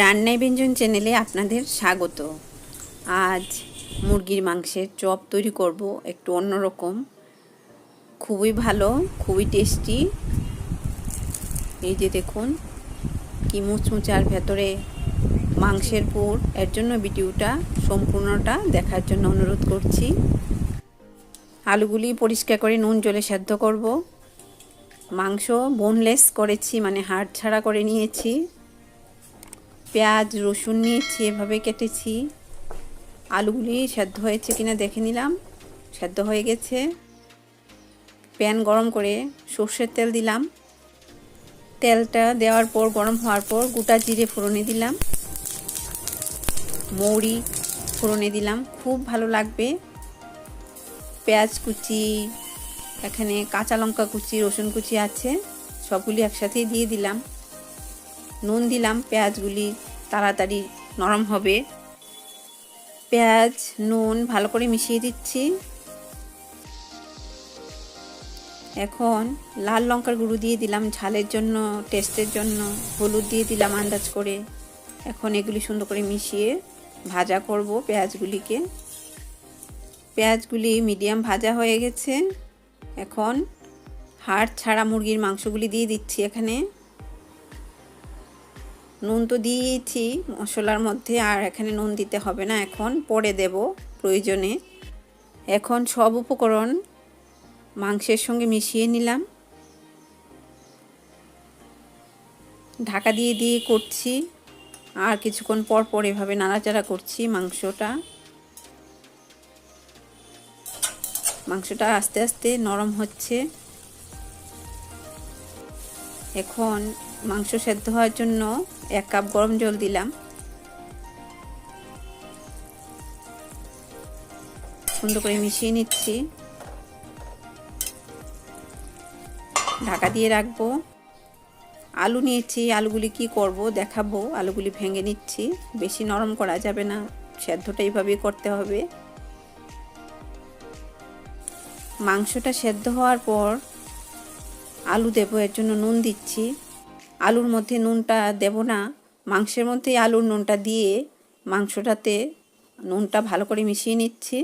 রান্নায় ব্যঞ্জন চ্যানেলে আপনাদের স্বাগত। আজ মুরগির মাংসের চপ তৈরি করব একটু অন্যরকম। খুবই ভালো, খুবই টেস্টি। এই যে দেখুন, কি মুচমুচার ভেতরে মাংসের পুর। এর জন্য ভিডিওটা, সম্পূর্ণটা দেখার জন্য অনুরোধ করছি। আলুগুলি পরিষ্কার করে নুন, জলে সেদ্ধ করব। মাংস বোনলেস করেছি মানে হাড় ছাড়া করে নিয়েছি। পেঁয়াজ, রসুন নিয়েছি, এভাবে কেটেছি। আলুগুলি সেদ্ধ হয়েছে কিনা দেখে নিলাম। সেদ্ধ হয়ে গেছে। প্যান গরম করে সর্ষের তেল দিলাম। তেলটা দেওয়ার পর, গরম হওয়ার পর গোটা জিরে ফোড়নে দিলাম। মৌরি ফোড়নে দিলাম। খুব ভালো লাগবে। পেঁয়াজ কুচি, এখানে কাঁচা লঙ্কা কুচি, রসুন কুচি আছে, সবগুলি একসাথেই দিয়ে দিলাম। নুন দিলাম পেঁয়াজগুলি। তাড়াতাড়ি নরম হবে। পেঁয়াজ, নুন ভালো করে মিশিয়ে দিচ্ছি। এখন লাল লঙ্কার গুঁড়ো দিয়ে দিলাম, ঝালের জন্য টেস্টের জন্য, হলুদ দিয়ে দিলাম আন্দাজ করে। এখন এগুলি সুন্দর করে মিশিয়ে ভাজা করব পেঁয়াজগুলিকে। পেঁয়াজগুলি মিডিয়াম ভাজা হয়ে গেছে। এখন হাড় ছাড়া মুরগির মাংসগুলি দিয়ে দিচ্ছি এখানে। নুন তো দিয়েছি মশলার মধ্যে, আর এখানে নুন দিতে হবে না এখন, পরে দেব প্রয়োজনে। এখন সব উপকরণ মাংসের সঙ্গে মিশিয়ে নিলাম। ঢাকা দিয়ে দিয়ে করছি, আর কিছুক্ষণ পর পর এভাবে নাড়াচাড়া করছি মাংসটা। মাংসটা আস্তে আস্তে নরম হচ্ছে। এখন মাংস সেদ্ধ হওয়ার জন্য এক কাপ গরম জল দিলাম। সুন্দর করে মিশিয়ে নিচ্ছি। ঢাকা দিয়ে রাখব। আলু নিয়েছি, আলুগুলি কি করব দেখাবো। আলুগুলি ভেঙে নিচ্ছি। বেশি নরম করা যাবে না, সেদ্ধটা এইভাবেই করতে হবে। মাংসটা সেদ্ধ হওয়ার পর আলু দেবো, এর জন্য নুন দিচ্ছি। আলুর মধ্যে নুনটা দেব না, মাংসের মধ্যেই আলুর নুনটা দিয়ে মাংসটাতে নুনটা ভালো করে মিশিয়ে নিচ্ছি।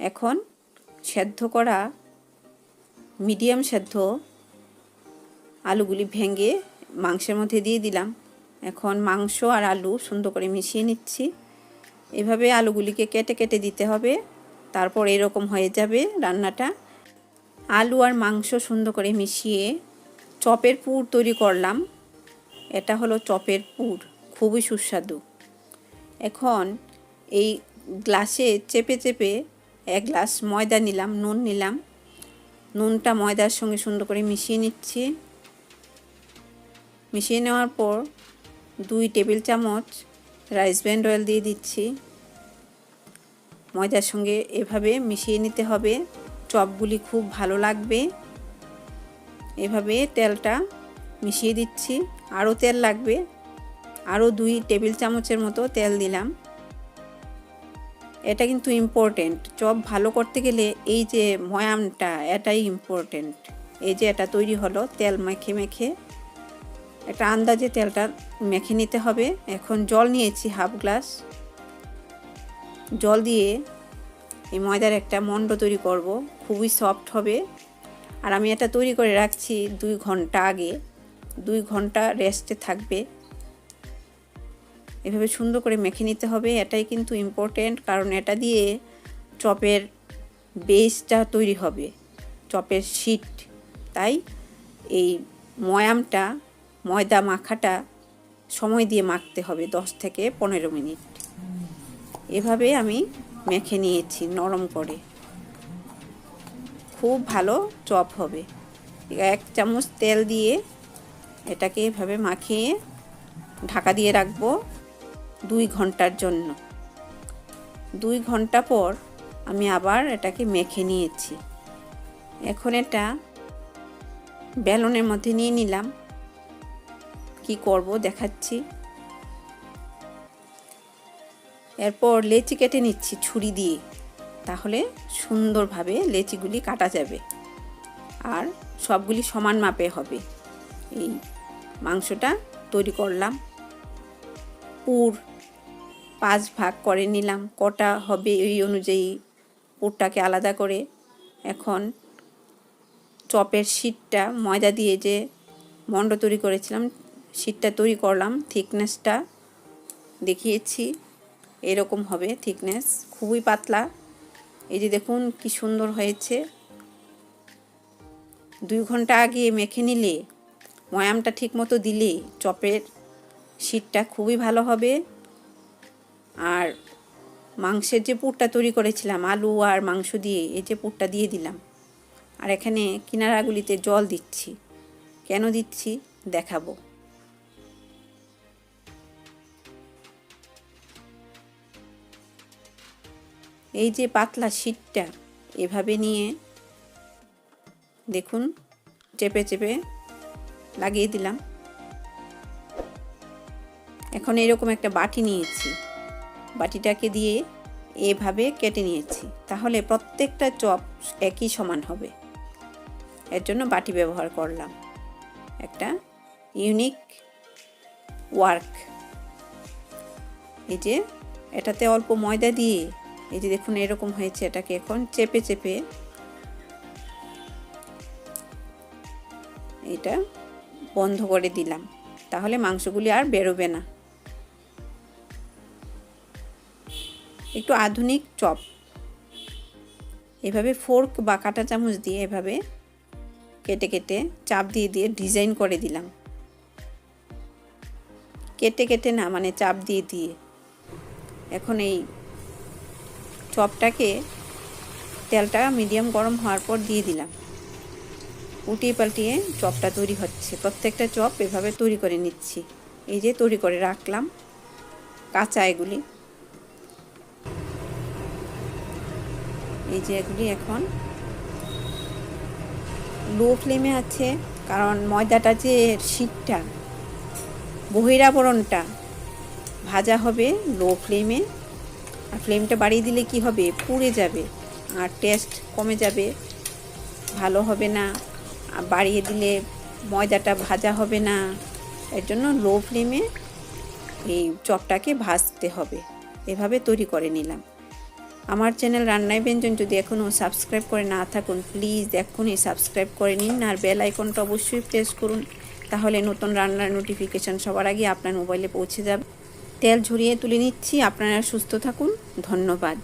এখন সেদ্ধ করা মিডিয়াম সেদ্ধ আলুগুলি ভেঙে মাংসের মধ্যে দিয়ে দিলাম। এখন মাংস আর আলু সুন্দর করে মিশিয়ে নিচ্ছি। এভাবে আলুগুলিকে কেটে কেটে দিতে হবে, তারপর এরকম হয়ে যাবে রান্নাটা। আলু আর মাংস সুন্দর করে মিশিয়ে চপের পুর তৈরি করলাম। এটা হলো চপের পুর, খুবই সুস্বাদু। এখন এই গ্লাসে চেপে চেপে এক গ্লাস ময়দা নিলাম, নুন নিলাম। নুনটা ময়দার সঙ্গে সুন্দর করে মিশিয়ে নিচ্ছি। মিশিয়ে নেওয়ার পর দুই টেবিল চামচ রাইস ব্যান্ড অয়েল দিয়ে দিচ্ছি। ময়দার সঙ্গে এভাবে মিশিয়ে নিতে হবে। চপগুলি খুব ভালো লাগবে। এভাবে তেলটা মিশিয়ে দিচ্ছি। আরও তেল লাগবে। আরও দুই টেবিল চামচের মতো তেল দিলাম। এটা কিন্তু ইম্পর্টেন্ট চপ ভালো করতে গেলে এই যে ময়ামটা, এটাই ইম্পর্টেন্ট এই যে এটা তৈরি হলো, তেল মেখে মেখে। একটা আন্দাজে তেলটা মেখে নিতে হবে। এখন জল নিয়েছি হাফ গ্লাস। জল দিয়ে এই ময়দার একটা মণ্ড তৈরি করব, খুবই সফট হবে। আর আমি এটা তৈরি করে রাখছি দুই ঘণ্টা আগে। দুই ঘণ্টা রেস্টে থাকবে। এভাবে সুন্দর করে মেখে নিতে হবে, এটাই কিন্তু ইম্পর্টেন্ট কারণ এটা দিয়ে চপের বেসটা তৈরি হবে, চপের শিট তাই এই ময়ামটা, ময়দা মাখাটা সময় দিয়ে মাখতে হবে দশ থেকে পনেরো মিনিট। এভাবে আমি মেখে নিয়েছি, নরম করে। খুব ভালো চপ হবে। এক চামচ তেল দিয়ে এটাকে এভাবে মাখিয়ে ঢাকা দিয়ে রাখব দুই ঘণ্টার জন্য। দুই ঘণ্টা পর আমি আবার এটাকে মেখে নিয়েছি। এখন এটা বেলনের মধ্যে নিয়ে নিলাম। কি করব দেখাচ্ছি। এরপর লেচি কেটে নিচ্ছি ছুরি দিয়ে। তাহলে সুন্দরভাবে লেচিগুলি কাটা যাবে। আর সবগুলি সমান মাপে হবে। এই মাংসটা তৈরি করলাম। পুর পাঁচ ভাগ করে নিলাম। কটা হবে এই অনুযায়ী পুরটাকে আলাদা করে। এখন চপের শীটটা ময়দা দিয়ে যে মণ্ড তৈরি করেছিলাম শীটটা তৈরি করলাম থিকনেসটা দেখিয়েছি। এরকম হবে থিকনেস খুবই পাতলা। এই যে দেখুন কি সুন্দর হয়েছে। দুই ঘণ্টা আগে মেখে নিলে, ময়ামটা ঠিক মতো দিলে চপের শীতটা খুবই ভালো হবে। আর মাংসের যে পুরটা তৈরি করেছিলাম, আলু আর মাংস দিয়ে এই যে পুরটা দিয়ে দিলাম। আর এখানে কিনারাগুলিতে জল দিচ্ছি। কেন দিচ্ছি? দেখাবো। এই যে পাতলা শীতটা এভাবে নিয়ে দেখুন, চেপে চেপে লাগিয়ে দিলাম। এখন এরকম একটা বাটি নিয়েছি। বাটিটাকে দিয়ে এভাবে কেটে নিয়েছি। তাহলে প্রত্যেকটা চপ একই সমান হবে। এর জন্য বাটি ব্যবহার করলাম। একটা ইউনিক ওয়ার্ক। এই যে এটাতে অল্প ময়দা দিয়ে এই যে দেখুন, এরকম হয়েছে এটাকে এখন চেপে চেপে। এটা বন্ধ করে দিলাম। তাহলে মাংসগুলি আর বেরোবে না। একটু আধুনিক চপ। এভাবে ফোর্ক বা কাঁটা চামচ দিয়ে এভাবে কেটে কেটে চাপ দিয়ে দিয়ে ডিজাইন করে দিলাম। কেটে কেটে না মানে চাপ দিয়ে দিয়ে। এখন এই চপটাকে তেলটা মিডিয়াম গরম হওয়ার পর দিয়ে দিলাম। উল্টিয়ে পাল্টিয়ে চপটা তৈরি হচ্ছে। প্রত্যেকটা চপ এভাবে তৈরি করে নিচ্ছি। এই যে তৈরি করে রাখলাম কাঁচা এগুলি। এই যে এগুলি এখন লো ফ্লেমে আছে, কারণ ময়দাটা যে শীতটা, বহিরাবরণটা, ভাজা হবে লো ফ্লেমে। আর ফ্লেমটা বাড়িয়ে দিলে কি হবে? পুড়ে যাবে। আর টেস্ট কমে যাবে। ভালো হবে না। আর বাড়িয়ে দিলে ময়দাটা ভাজা হবে না। এর জন্য লো ফ্লেমে এই চপটাকে ভাজতে হবে। এভাবে তৈরি করে নিলাম। আমার চ্যানেল রান্নায় ব্যঞ্জন যদি এখনও সাবস্ক্রাইব করে না থাকুন প্লিজ এখনই সাবস্ক্রাইব করে নিন। আর বেল আইকনটা অবশ্যই প্রেস করুন। তাহলে নতুন রান্নার নোটিফিকেশান সবার আগে আপনার মোবাইলে পৌঁছে যাবে। তেল ঝরিয়ে তুলে নিচ্ছি। আপনারা সুস্থ থাকুন। ধন্যবাদ।